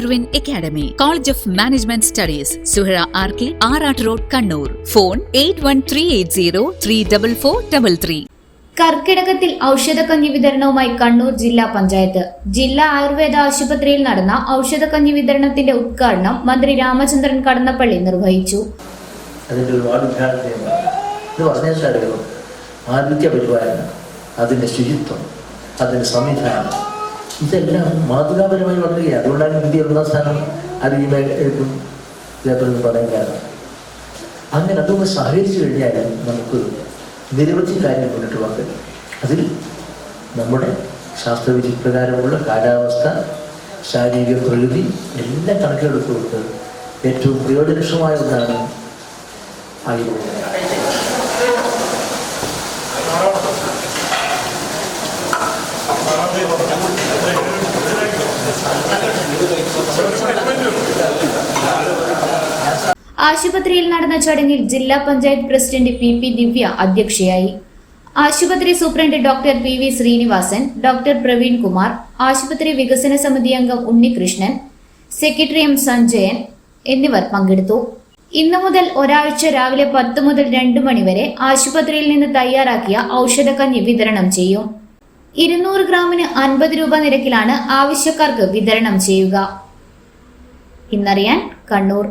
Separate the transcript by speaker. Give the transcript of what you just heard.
Speaker 1: Irwin Academy, College of Management Studies, Suhara RK, Arat Road, Kannur. Phone 81380
Speaker 2: കർക്കിടകത്തിൽ ഔഷധക്കഞ്ഞി വിതരണവുമായി കണ്ണൂർ ജില്ലാ പഞ്ചായത്ത്. ജില്ലാ ആയുർവേദ ആശുപത്രിയിൽ നടന്ന ഔഷധക്കഞ്ഞി വിതരണത്തിന്റെ ഉദ്ഘാടനം മന്ത്രി രാമചന്ദ്രൻ കടന്നപ്പള്ളി നിർവഹിച്ചു.
Speaker 3: അതിന്റെ ഒരുപാട് ഇത് ആരോഗ്യ പരിപാലനം അതിന്റെ ശുചിത്വം അതിന്റെ സംവിധാനം ഇതെല്ലാം മാതൃകാപരമായി വളരുകയാണ്. അതുകൊണ്ടാണ് ഇന്ത്യ ഒന്നാം സ്ഥാനം അറിയുമ്പോഴേക്കും ഇതേപോലെ പറയാൻ അങ്ങനെ അതൊന്ന് സഹകരിച്ചു കഴിഞ്ഞാൽ നമുക്ക് നിരവധി കാര്യങ്ങൾ മുന്നിട്ട് പോകാൻ അതിൽ നമ്മുടെ ശാസ്ത്രവിധി പ്രകാരമുള്ള കാലാവസ്ഥ ശാരീരിക പ്രകൃതി എല്ലാം കണക്കിലെടുത്തുകൊണ്ട് ഏറ്റവും പ്രയോജനക്ഷമായ ഒന്നാണ് ആയുർവേദം.
Speaker 2: ആശുപത്രിയിൽ നടന്ന ചടങ്ങിൽ ജില്ലാ panchayat president P P Divya അധ്യക്ഷയായി. ആശുപത്രി superintendent doctor P V Srinivasan doctor Praveen Kumar ആശുപത്രി വികസന സമിതി അംഗം ഉണ്ണികൃഷ്ണൻ സെക്രട്ടറി എം സഞ്ജയൻ എന്നിവർ പങ്കെടുത്തു. ഇന്നു മുതൽ ഒരാഴ്ച രാവിലെ പത്ത് മുതൽ രണ്ട് മണിവരെ ആശുപത്രിയിൽ നിന്ന് തയ്യാറാക്കിയ ഔഷധ കഞ്ഞി വിതരണം ചെയ്യും. ഇരുന്നൂറ് ഗ്രാമിന് അൻപത് രൂപ നിരക്കിലാണ് ആവശ്യക്കാർക്ക് വിതരണം ചെയ്യുക. ഇന്നറിയാൻ കണ്ണൂർ.